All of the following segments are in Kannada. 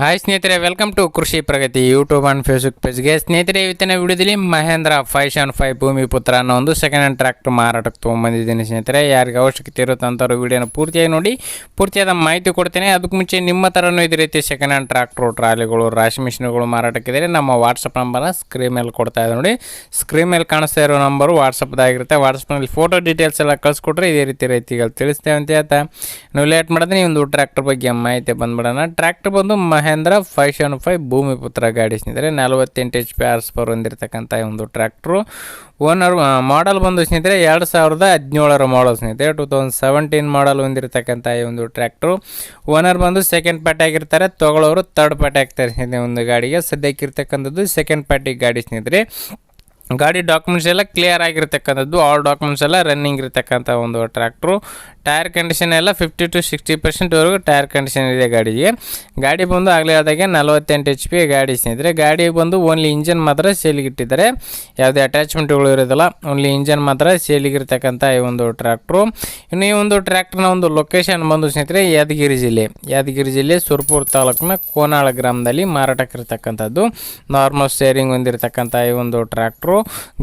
ಹಾಯ್ ಸ್ನೇಹಿತರೆ welcome to Krishi Pragati YouTube and Facebook ಪೇಜ್ಗೆ ಸ್ನೇಹಿತರೆ, ಇವತ್ತಿನ ವಿಡಿಯೋದಲ್ಲಿ ಮಹೇಂದ್ರ ಫೈವ್ ಸೆವೆನ್ ಫೈವ್ ಭೂಮಿ ಪುತ್ರ ಅನ್ನೋ ಒಂದು ಸೆಕೆಂಡ್ ಹ್ಯಾಂಡ್ ಟ್ರ್ಯಾಕ್ಟರ್ ಮಾರಾಟಕ್ಕೆ ತೊಗೊಂಬಂದಿದ್ದೀನಿ ಸ್ನೇಹಿತರೆ. ಯಾರಿಗೆ ಅವಶ್ಯಕತೆ ಇರುತ್ತಂಥವ್ರು ವಿಡಿಯೋನ ಪೂರ್ತಿಯಾಗಿ ನೋಡಿ, ಪೂರ್ತಿಯಾದ ಮಾಹಿತಿ ಕೊಡ್ತೇನೆ. ಅದಕ್ಕೆ ಮುಂಚೆ ನಿಮ್ಮ ಥರನೂ ಇದೇ ರೀತಿ ಸೆಕೆಂಡ್ ಹ್ಯಾಂಡ್ ಟ್ರ್ಯಾಕ್ಟ್ರು ಟ್ರಾಲಿಗಳು, ರಾಶಿ ಮಿಷಿನ್ಗಳು ಮಾರಾಟಕ್ಕಿದ್ರೆ ನಮ್ಮ ವಾಟ್ಸಪ್ ನಂಬರ್ನ ಸ್ಕ್ರೀನ್ ಮೇಲೆ ಕೊಡ್ತಾ ಇದೆ ನೋಡಿ. ಸ್ಕ್ರೀನ್ ಮೇಲೆ ಕಾಣಿಸ್ತಾ ಇರೋ ನಂಬರು ವಾಟ್ಸಪ್ದಾಗಿರುತ್ತೆ ವಾಟ್ಸಪ್ನಲ್ಲಿ ಫೋಟೋ ಡೀಟೇಲ್ಸ್ ಎಲ್ಲ ಕಳಿಸ್ಕೊಟ್ರೆ ಇದೇ ರೀತಿ ರೈತಿಗಳು ತಿಳಿಸ್ತೇವೆ ಅಂತ. ಹೇಳ್ತಾ ನೀವು ಲೇಟ್ ಮಾಡಿದ್ರೆ ಒಂದು ಟ್ರ್ಯಾಕ್ಟರ್ ಬಗ್ಗೆ ಮಾಹಿತಿ ಬಂದ್ಬಿಡೋಣ. ಟ್ರ್ಯಾಕ್ಟರ್ ಬಂದು Mahindra five seven five Bhoomiputra ಗಾಡಿ ಸ್ನೇಹಿತರೆ, ನಲವತ್ತೆಂಟು ಎಚ್ ಪಿ ಆರ್ಸ್ ಪರ್ ಹೊಂದಿರತಕ್ಕಂಥ ಒಂದು ಟ್ರ್ಯಾಕ್ಟ್ರು ಓನರ್ ಮಾಡಲ್ ಬಂದು ಸ್ನೇಹಿತರೆ, ಎರಡು ಸಾವಿರದ ಹದಿನೇಳರ ಮಾಡಲ್ ಸ್ನೇಹಿತರೆ ಟೂ ತೌಸಂಡ್ ಸೆವೆಂಟೀನ್ ಮಾಡಲ್ ಹೊಂದಿರತಕ್ಕಂಥ ಈ ಒಂದು ಟ್ರ್ಯಾಕ್ಟ್ರು ಓನರ್ ಬಂದು ಸೆಕೆಂಡ್ ಪಾರ್ಟಿ ಆಗಿರ್ತಾರೆ, ತೊಗೊಳೋರು ತರ್ಡ್ ಪಾರ್ಟಿ ಆಗ್ತಾರೆ ಸ್ನೇಹಿತರೆ ಒಂದು ಗಾಡಿಗೆ. ಸದ್ಯಕ್ಕೆ ಇರ್ತಕ್ಕಂಥದ್ದು ಸೆಕೆಂಡ್ ಪಾರ್ಟಿ ಗಾಡಿ ಸ್ನೇಹಿತರೆ. ಗಾಡಿ ಡಾಕ್ಯುಮೆಂಟ್ಸ್ ಎಲ್ಲ ಕ್ಲಿಯರ್ ಆಗಿರ್ತಕ್ಕಂಥದ್ದು ಆಲ್ ಡಾಕ್ಯುಮೆಂಟ್ಸ್ ಎಲ್ಲ ರನ್ನಿಂಗ್ ಇರತಕ್ಕಂಥ ಒಂದು ಟ್ರ್ಯಾಕ್ಟ್ರು ಟೈರ್ ಕಂಡೀಷನ್ ಎಲ್ಲ ಫಿಫ್ಟಿ ಟು ಸಿಕ್ಸ್ಟಿ ಪರ್ಸೆಂಟ್ವರೆಗೂ ಟೈರ್ ಕಂಡೀಷನ್ ಇದೆ ಗಾಡಿಗೆ. ಗಾಡಿ ಬಂದು ಆಗಲೇ ಆದಾಗೆ ನಲವತ್ತೆಂಟು ಎಚ್ ಪಿ ಗಾಡಿ ಸ್ನೇಹಿತರೆ. ಗಾಡಿ ಬಂದು ಓನ್ಲಿ ಇಂಜನ್ ಮಾತ್ರ ಸೇಲಿಗಿಟ್ಟಿದ್ದಾರೆ ಯಾವುದೇ ಅಟ್ಯಾಚ್ಮೆಂಟ್ಗಳು ಇರೋದಿಲ್ಲ. ಓನ್ಲಿ ಇಂಜನ್ ಮಾತ್ರ ಸೇಲಿಗಿರ್ತಕ್ಕಂಥ ಈ ಒಂದು ಟ್ರ್ಯಾಕ್ಟ್ರು ಇನ್ನು ಈ ಒಂದು ಟ್ರ್ಯಾಕ್ಟ್ರ್ನ ಒಂದು ಲೊಕೇಶನ್ ಬಂದು ಸ್ನೇಹಿತರೆ, ಯಾದಗಿರಿ ಜಿಲ್ಲೆ. ಯಾದಗಿರಿ ಜಿಲ್ಲೆ ಸುರ್ಪುರ್ ತಾಲೂಕಿನ ಕೋನಾಳ ಗ್ರಾಮದಲ್ಲಿ ಮಾರಾಟಕ್ಕಿರ್ತಕ್ಕಂಥದ್ದು. ನಾರ್ಮಲ್ ಸ್ಟೇರಿಂಗ್ ಹೊಂದಿರತಕ್ಕಂಥ ಈ ಒಂದು ಟ್ರ್ಯಾಕ್ಟ್ರು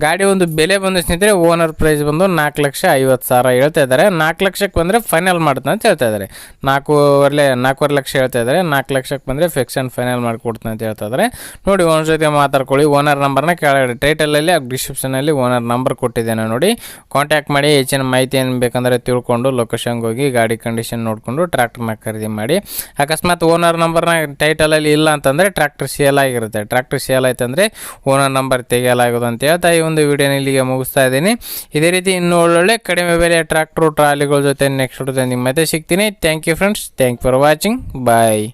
ಗಾಡಿ ಒಂದು ಬೆಲೆ ಬಂದು ಸ್ನೇಹಿತರೆ ಓನರ್ ಪ್ರೈಸ್ ಬಂದು ನಾಲ್ಕು ಲಕ್ಷ ಐವತ್ತು ಸಾವಿರ ಹೇಳ್ತಾ ಇದ್ದಾರೆ. ನಾಲ್ಕು ಲಕ್ಷಕ್ಕೆ ಬಂದರೆ ಫೈನಲ್ ಮಾಡ್ತಾನೆ ಅಂತ ಹೇಳ್ತಾ ಇದ್ದಾರೆ. ನಾಲ್ಕೂವರೆ ನಾಲ್ಕೂವರೆ ಲಕ್ಷ ಹೇಳ್ತಾ ಇದ್ದಾರೆ. ನಾಲ್ಕು ಲಕ್ಷಕ್ಕೆ ಬಂದರೆ ಫಿಕ್ಸ್ ಆ್ಯಂಡ್ ಫೈನಲ್ ಮಾಡಿಕೊಡ್ತಾನೆ ಅಂತ ಹೇಳ್ತಾ ಇದ್ದಾರೆ. ನೋಡಿ ಓನರ್ ಜೊತೆ ಮಾತಾಡ್ಕೊಳ್ಳಿ. ಓನರ್ ನಂಬರ್ನ ಕೆಳಗಡೆ ಟೈಟಲಲ್ಲಿ ಡಿಸ್ಕ್ರಿಪ್ಷನಲ್ಲಿ ಓನರ್ ನಂಬರ್ ಕೊಟ್ಟಿದ್ದೇನೆ ನೋಡಿ. ಕಾಂಟ್ಯಾಕ್ಟ್ ಮಾಡಿ, ಹೆಚ್ಚಿನ ಮಾಹಿತಿ ಏನು ಬೇಕಂದರೆ ತಿಳ್ಕೊಂಡು ಲೊಕೇಶನ್ಗೆ ಹೋಗಿ, ಗಾಡಿ ಕಂಡೀಷನ್ ನೋಡಿಕೊಂಡು ಟ್ರ್ಯಾಕ್ಟರ್ನ ಖರೀದಿ ಮಾಡಿ. ಅಕಸ್ಮಾತ್ ಓನರ್ ನಂಬರ್ನ ಟೈಟಲಲ್ಲಿ ಇಲ್ಲ ಅಂತಂದರೆ ಟ್ರ್ಯಾಕ್ಟರ್ ಸೇಲ್ ಆಗಿರುತ್ತೆ. ಟ್ರ್ಯಾಕ್ಟರ್ ಸೇಲ್ ಆಯ್ತು ಅಂದರೆ ಓನರ್ ನಂಬರ್ ತೆಗೆಯಲಾಗೋದು ಅಂತ ಹೇಳ್ತಾ ಈ ಒಂದು ವಿಡಿಯೋನ ಇಲ್ಲಿಗೆ ಮುಗಿಸ್ತಾ ಇದ್ದೀನಿ. ಇದೇ ರೀತಿ ಇನ್ನು ಒಳ್ಳೊಳ್ಳೆ ಕಡಿಮೆ ಬೆಲೆ ಟ್ರ್ಯಾಕ್ಟ್ರು ಟ್ರಾಲಿಗಳ ಜೊತೆ ನೆಕ್ಸ್ಟ್ ನಿಮ್ಮ ಮತ್ತೆ ಸಿಗ್ತೀನಿ. Thank you friends thank for watching bye